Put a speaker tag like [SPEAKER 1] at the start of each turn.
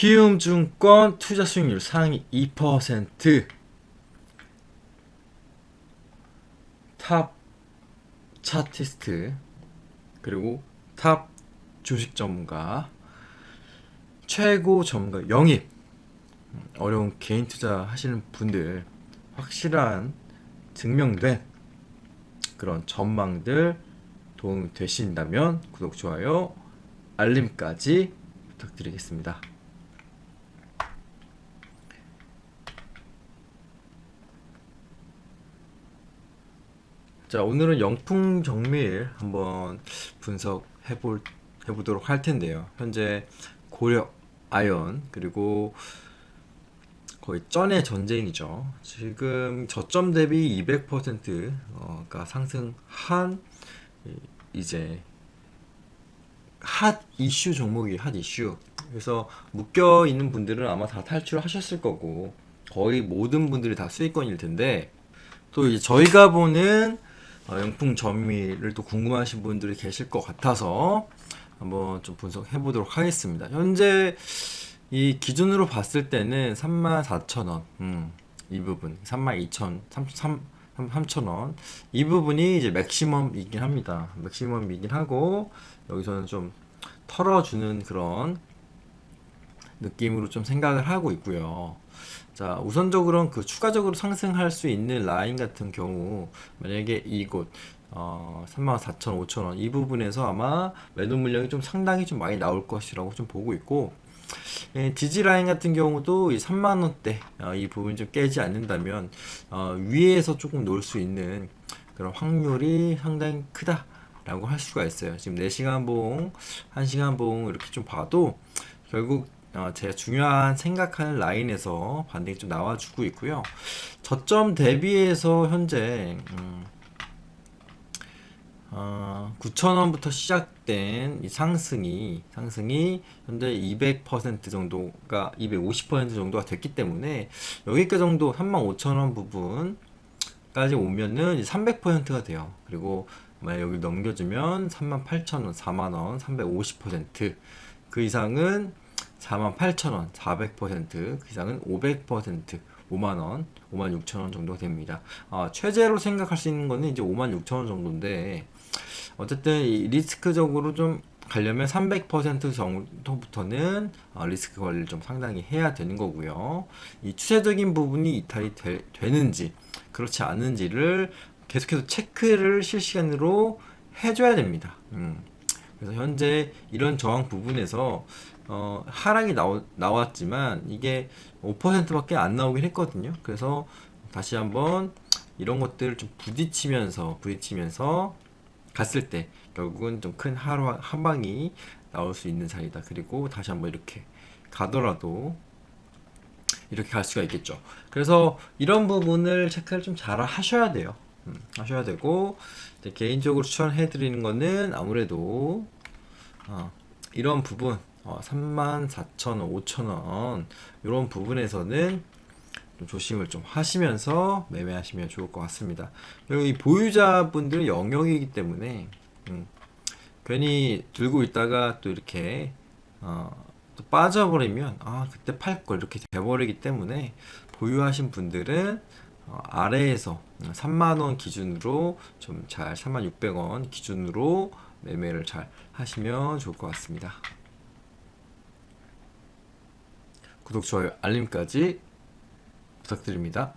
[SPEAKER 1] 키움증권 투자 수익률 상위 2%. 탑 차티스트 그리고 탑 주식 전문가 최고 전문가 영입 음, 어려운 개인 투자 하시는 분들 확실한 증명된 그런 전망들 도움이 되신다면 구독 좋아요 알림까지 부탁드리겠습니다. 자 오늘은 영풍 정밀 한번 분석해 볼 해보도록 할 텐데요. 현재 고려 아연 그리고 거의 쩐의 전쟁이죠. 지금 저점 대비 200%가 상승한 이- 이제 핫 이슈 종목이 핫 이슈. 그래서 묶여 있는 분들은 아마 다 탈출하셨을 거고 거의 모든 분들이 다 수익권일 텐데 또 저희가 보는 어, 영풍 전미를 또 궁금하신 분들이 계실 것 같아서 한번 좀 분석해 보도록 하겠습니다. 현재 이 기준으로 봤을 때는 34,000원, 음, 이 부분, 32,000, 3, 3,000원, 이 부분이 이제 맥시멈이긴 합니다. 맥시멈이긴 하고, 여기서는 좀 털어주는 그런 느낌으로 좀 생각을 하고 있고요. 자, 우선적으로는 그 추가적으로 상승할 수 있는 라인 같은 경우, 만약에 이곳, 어, 34,000원, 5,000원, 이 부분에서 아마 매도 물량이 좀 상당히 좀 많이 나올 것이라고 좀 보고 있고, 예, 지지 라인 같은 경우도 이 3만 원대 어, 이 부분 좀 깨지 않는다면 어, 위에서 조금 놀 수 있는 그런 확률이 상당히 크다 라고 할 수가 있어요. 지금 4시간 봉, 1시간 봉 이렇게 좀 봐도 결국 어, 제가 중요한 생각하는 라인에서 반등이 좀 나와주고 있고요. 저점 대비해서 현재 음, 어, 9,000원부터 시작된 이 상승이 상승이 현재 200% 정도가 250% 정도가 됐기 때문에 여기까지 정도 35,000원 부분까지 오면은 300%가 돼요. 그리고 만약 여기 넘겨주면 38,000원, 4만 원, 350%그 이상은 48,000원, 400%그 이상은 500% 5만원, 5만 6천원 정도 됩니다. 아, 최대로 생각할 수 있는 거는 이제 5만 6천원 정도인데, 어쨌든 이 리스크적으로 좀 가려면 300% 정도부터는 어, 리스크 관리를 좀 상당히 해야 되는 거고요. 이 추세적인 부분이 이탈이 되, 되는지, 그렇지 않은지를 계속해서 체크를 실시간으로 해줘야 됩니다. 음. 그래서 현재 이런 저항 부분에서 어, 하락이 나오, 나왔지만 이게 5%밖에 안 나오긴 했거든요. 그래서 다시 한번 이런 것들을 좀 부딪히면서 부딪히면서 갔을 때 결국은 좀 큰 하루 한방이 나올 수 있는 자리다. 그리고 다시 한번 이렇게 가더라도 이렇게 갈 수가 있겠죠. 그래서 이런 부분을 체크를 좀 잘 하셔야 돼요. 음, 하셔야 되고 개인적으로 추천해 드리는 거는 아무래도 어, 이런 부분 어, 34,000원, 5,000원 이런 부분에서는 좀 조심을 좀 하시면서 매매하시면 좋을 것 같습니다. 여기 보유자분들 영역이기 때문에 음, 괜히 들고 있다가 또 이렇게 어, 또 빠져버리면 아 그때 팔 걸 이렇게 돼버리기 때문에 보유하신 분들은 어, 아래에서 3만 원 기준으로 좀 잘 3만 600원 기준으로 매매를 잘 하시면 좋을 것 같습니다. 구독, 좋아요, 알림까지 부탁드립니다.